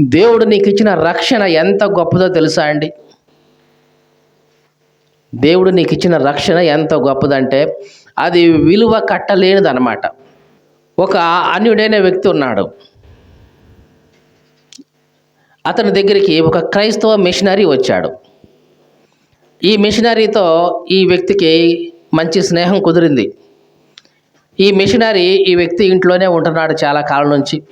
దేవుడు నీకు ఇచ్చిన రక్షణ ఎంత గొప్పదో తెలుసా అండి? దేవుడు నీకు ఇచ్చిన రక్షణ ఎంత గొప్పదంటే అది విలువ కట్టలేనిదనమాట ఒక అన్యుడైన వ్యక్తి ఉన్నాడు. అతని దగ్గరికి ఒక క్రైస్తవ మిషనరీ వచ్చాడు. ఈ మిషనరీతో ఈ వ్యక్తికి మంచి స్నేహం కుదిరింది. ఈ మిషనరీ ఈ వ్యక్తి ఇంట్లోనే ఉంటున్నాడు చాలా కాలం నుంచి.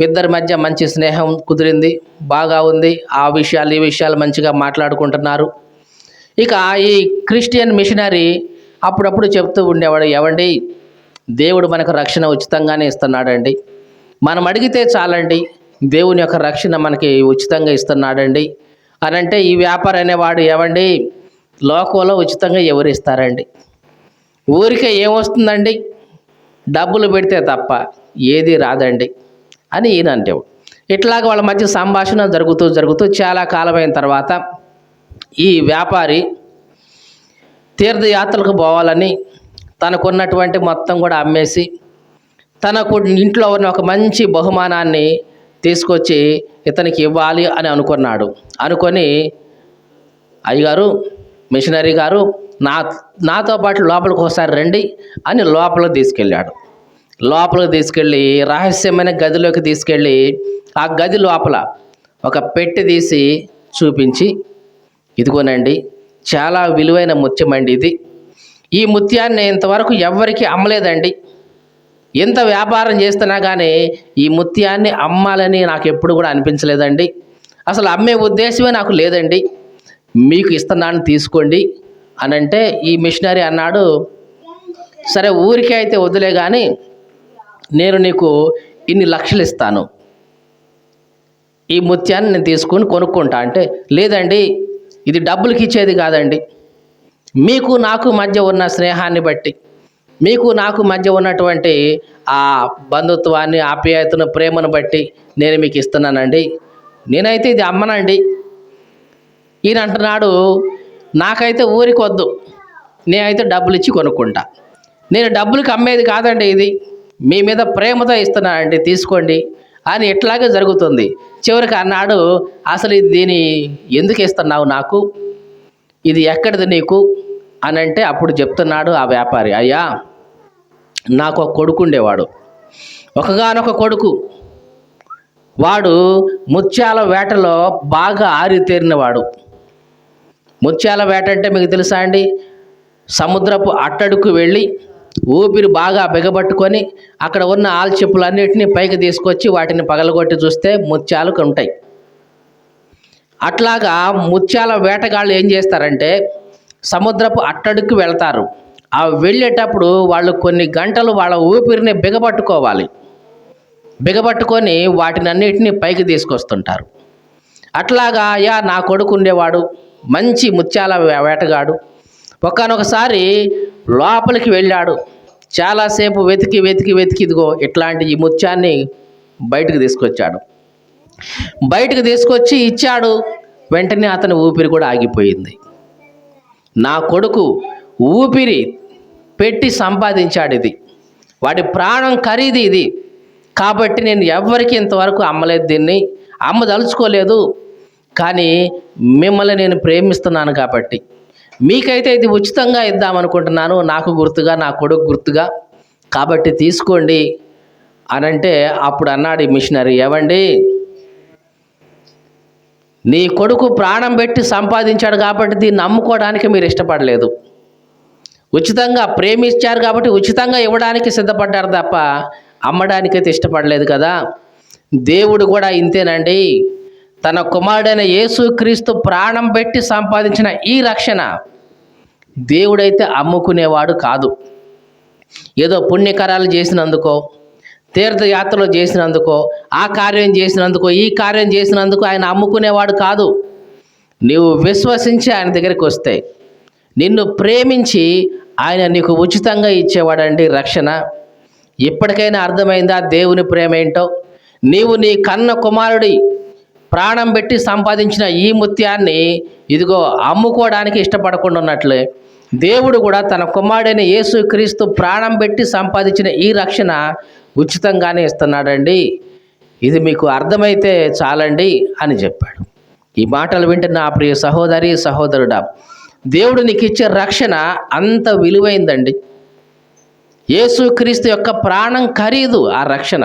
ఇద్దరి మధ్య మంచి స్నేహం కుదిరింది బాగా ఉంది. ఆ విషయాలు ఈ విషయాలు మంచిగా మాట్లాడుకుంటున్నారు. ఇక ఈ క్రిస్టియన్ మిషనరీ అప్పుడప్పుడు చెప్తూ ఉండేవాడు ఏవండి దేవుడు మనకు రక్షణ ఉచితంగానే ఇస్తున్నాడండి. మనం అడిగితే చాలండి దేవుని యొక్క రక్షణ మనకి ఉచితంగా ఇస్తున్నాడండి. అని అంటే ఈ వ్యాపారం అనేవాడు ఏవండి లోకంలో ఉచితంగా ఎవరు ఇస్తారండి? ఊరికే ఏమొస్తుందండి డబ్బులు పెడితే తప్ప ఏది రాదండి. అని ఈయన అంటే ఇట్లాగ వాళ్ళ మధ్య సంభాషణ జరుగుతూ జరుగుతూ చాలా కాలమైన తర్వాత ఈ వ్యాపారి తీర్థయాత్రలకు పోవాలని తనకున్నటువంటి మొత్తం కూడా అమ్మేసి తనకు ఇంట్లో ఉన్న ఒక మంచి బహుమానాన్ని తీసుకొచ్చి ఇతనికి ఇవ్వాలి అని అనుకున్నాడు. అనుకొని అయ్యగారు మిషనరీ గారు నా నాతో పాటు లోపలికి ఒకసారి రండి అని లోపల తీసుకెళ్ళాడు. లోపలికి తీసుకెళ్ళి రహస్యమైన గదిలోకి తీసుకెళ్ళి ఆ గది లోపల ఒక పెట్టి తీసి చూపించి ఇదిగోనండి చాలా విలువైన ముత్యం అండి ఇది. ఈ ముత్యాన్ని ఇంతవరకు ఎవ్వరికీ అమ్మలేదండి. ఎంత వ్యాపారం చేస్తున్నా కానీ ఈ ముత్యాన్ని అమ్మాలని నాకు ఎప్పుడు కూడా అనిపించలేదండి. అసలు అమ్మే ఉద్దేశమే నాకు లేదండి. మీకు ఇస్తున్నాను తీసుకోండి అని అంటే ఈ మిషనరీ అన్నాడు. సరే ఊరికే అయితే వదిలే కానీ నేను నీకు ఇన్ని లక్షలు ఇస్తాను. ఈ ముత్యాన్ని నేను తీసుకొని కొనుక్కుంటా. అంటే లేదండి ఇది డబ్బులకి ఇచ్చేది కాదండి. మీకు నాకు మధ్య ఉన్న స్నేహాన్ని బట్టి మీకు నాకు మధ్య ఉన్నటువంటి ఆ బంధుత్వాన్ని ఆప్యాయతను ప్రేమను బట్టి నేను మీకు ఇస్తున్నానండి. నేనైతే ఇది అమ్మనండి. ఈయన అంటున్నాడు నాకైతే ఊరికొద్దు. నేనైతే డబ్బులు ఇచ్చి కొనుక్కుంటా. నేను డబ్బులకు అమ్మేది కాదండి ఇది. మీ మీద ప్రేమతో ఇస్తున్నానండి తీసుకోండి అని ఇట్లాగే జరుగుతుంది. చివరికి అన్నాడు అసలు ఇది దీని ఎందుకు ఇస్తున్నావు నాకు? ఇది ఎక్కడిది నీకు? అని అంటే అప్పుడు చెప్తున్నాడు ఆ వ్యాపారి అయ్యా నాకు ఒక కొడుకు ఉండేవాడు. ఒకగానొక కొడుకు. వాడు ముత్యాల వేటలో బాగా ఆరితేరినవాడు ముత్యాల వేట అంటే మీకు తెలుసా అండి? సముద్రపు అట్టడుకు వెళ్ళి ఊపిరి బాగా బిగబట్టుకొని అక్కడ ఉన్న ఆల్చెప్పులన్నిటిని పైకి తీసుకొచ్చి వాటిని పగలగొట్టి చూస్తే ముత్యాలు ఉంటాయి అట్లాగా ముత్యాల వేటగాళ్ళు ఏం చేస్తారంటే సముద్రపు అట్టడుకు వెళ్తారు. ఆ వెళ్ళేటప్పుడు వాళ్ళు కొన్ని గంటలు వాళ్ళ ఊపిరిని బిగబట్టుకోవాలి. బిగబట్టుకొని వాటిని అన్నిటిని పైకి తీసుకొస్తుంటారు. అట్లాగా యా నా కొడుకు ఉండేవాడు మంచి ముత్యాల వేటగాడు. ఒకానొకసారి లోపలికి వెళ్ళాడు. చాలాసేపు వెతికి వెతికి వెతికి ఇదిగో ఇట్లాంటి ఈ ముత్యాన్ని బయటకు తీసుకొచ్చాడు. బయటకు తీసుకొచ్చి ఇచ్చాడు. వెంటనే అతని ఊపిరి కూడా ఆగిపోయింది. నా కొడుకు ఊపిరి పెట్టి సంపాదించాడు ఇది. వాడి ప్రాణం ఖరీదు ఇది. కాబట్టి నేను ఎవ్వరికి ఇంతవరకు అమ్మలేదు దీన్ని. అమ్మదలుచుకోలేదు కానీ మిమ్మల్ని నేను ప్రేమిస్తున్నాను కాబట్టి. మీకైతే ఇది ఉచితంగా ఇద్దామనుకుంటున్నాను. నాకు గుర్తుగా నా కొడుకు గుర్తుగా. కాబట్టి తీసుకోండి అని అంటే అప్పుడు అన్నాడు ఈ మిషనరీ. ఏవండి? నీ కొడుకు ప్రాణం పెట్టి సంపాదించాడు కాబట్టి దీన్ని నమ్ముకోవడానికి మీరు ఇష్టపడలేదు. ఉచితంగా ప్రేమించారు కాబట్టి ఉచితంగా ఇవ్వడానికి సిద్ధపడ్డారు తప్ప అమ్మడానికైతే ఇష్టపడలేదు కదా. దేవుడు కూడా ఇంతేనండి. తన కుమారుడైన యేసుక్రీస్తు ప్రాణం పెట్టి సంపాదించిన ఈ రక్షణ దేవుడైతే అమ్ముకునేవాడు కాదు. ఏదో పుణ్యకరాలు చేసినందుకో తీర్థయాత్రలు చేసినందుకో ఆ కార్యం చేసినందుకో ఈ కార్యం చేసినందుకు ఆయన అమ్ముకునేవాడు కాదు. నీవు విశ్వసించి ఆయన దగ్గరికి వస్తే నిన్ను ప్రేమించి ఆయన నీకు ఉచితంగా ఇచ్చేవాడండి రక్షణ. ఇప్పటికైనా అర్థమైందా దేవుని ప్రేమ ఏంటో? నీవు నీ కన్న కుమారుడి ప్రాణం పెట్టి సంపాదించిన ఈ ముత్యాన్ని ఇదిగో అమ్ముకోవడానికి ఇష్టపడకుండా ఉన్నట్లే. దేవుడు కూడా తన కుమారుడైన యేసు క్రీస్తు ప్రాణం పెట్టి సంపాదించిన ఈ రక్షణ ఉచితంగానే ఇస్తున్నాడండి. ఇది మీకు అర్థమైతే చాలండి అని చెప్పాడు. ఈ మాటలు వింటున్న నా ప్రియ సహోదరి సహోదరుడా దేవుడు నీకు ఇచ్చే రక్షణ అంత విలువైందండి. యేసుక్రీస్తు యొక్క ప్రాణం ఖరీదు ఆ రక్షణ.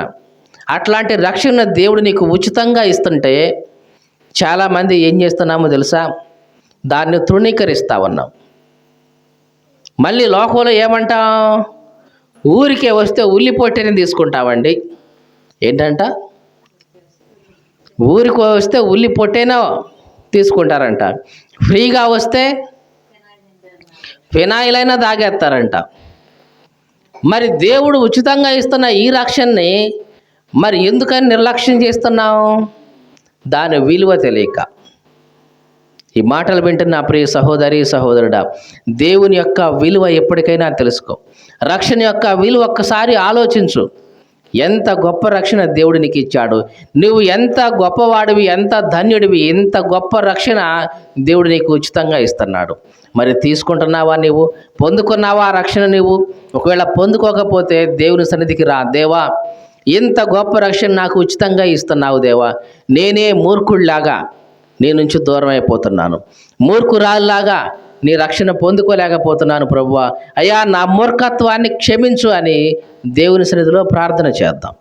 అట్లాంటి రక్షణ దేవుడు నీకు ఉచితంగా ఇస్తుంటే చాలామంది ఏం చేస్తున్నామో తెలుసా? దాన్ని తృణీకరిస్తా ఉన్నాం. మళ్ళీ లోకంలో ఏమంటాం? ఊరికే వస్తే ఉల్లి తీసుకుంటామండి. ఏంటంట? ఊరికి వస్తే ఉల్లి పొట్టేనో తీసుకుంటారంట. ఫ్రీగా వస్తే ఫినాయిల్ అయినా తాగేస్తారంట మరి దేవుడు ఉచితంగా ఇస్తున్న ఈ రక్షణని మరి ఎందుకని నిర్లక్ష్యం చేస్తున్నావు? దాని విలువ తెలియక. ఈ మాటలు వింటున్న ప్రియ సహోదరి సహోదరుడా దేవుని యొక్క విలువ ఎప్పటికైనా తెలుసుకో. రక్షణ యొక్క విలువ ఒక్కసారి ఆలోచించు. ఎంత గొప్ప రక్షణ దేవుడు నీకు ఇచ్చాడు. నువ్వు ఎంత గొప్పవాడివి ఎంత ధన్యుడివి ఎంత గొప్ప రక్షణ దేవుడు నీకు ఉచితంగా ఇస్తున్నాడు. మరి తీసుకుంటున్నావా నీవు? పొందుకున్నావా రక్షణ నీవు? ఒకవేళ పొందుకోకపోతే దేవుని సన్నిధికి రా. దేవా ఇంత గొప్ప రక్షణ నాకు ఉచితంగా ఇస్తున్నావు దేవా. నేనే మూర్ఖుడిలాగా నీ నుంచి దూరం అయిపోతున్నాను మూర్ఖురాల్లాగా నీ రక్షణ పొందుకోలేకపోతున్నాను ప్రభువా. అయ్యా నా మూర్ఖత్వాన్ని క్షమించు అని దేవుని సన్నిధిలో ప్రార్థన చేద్దాం.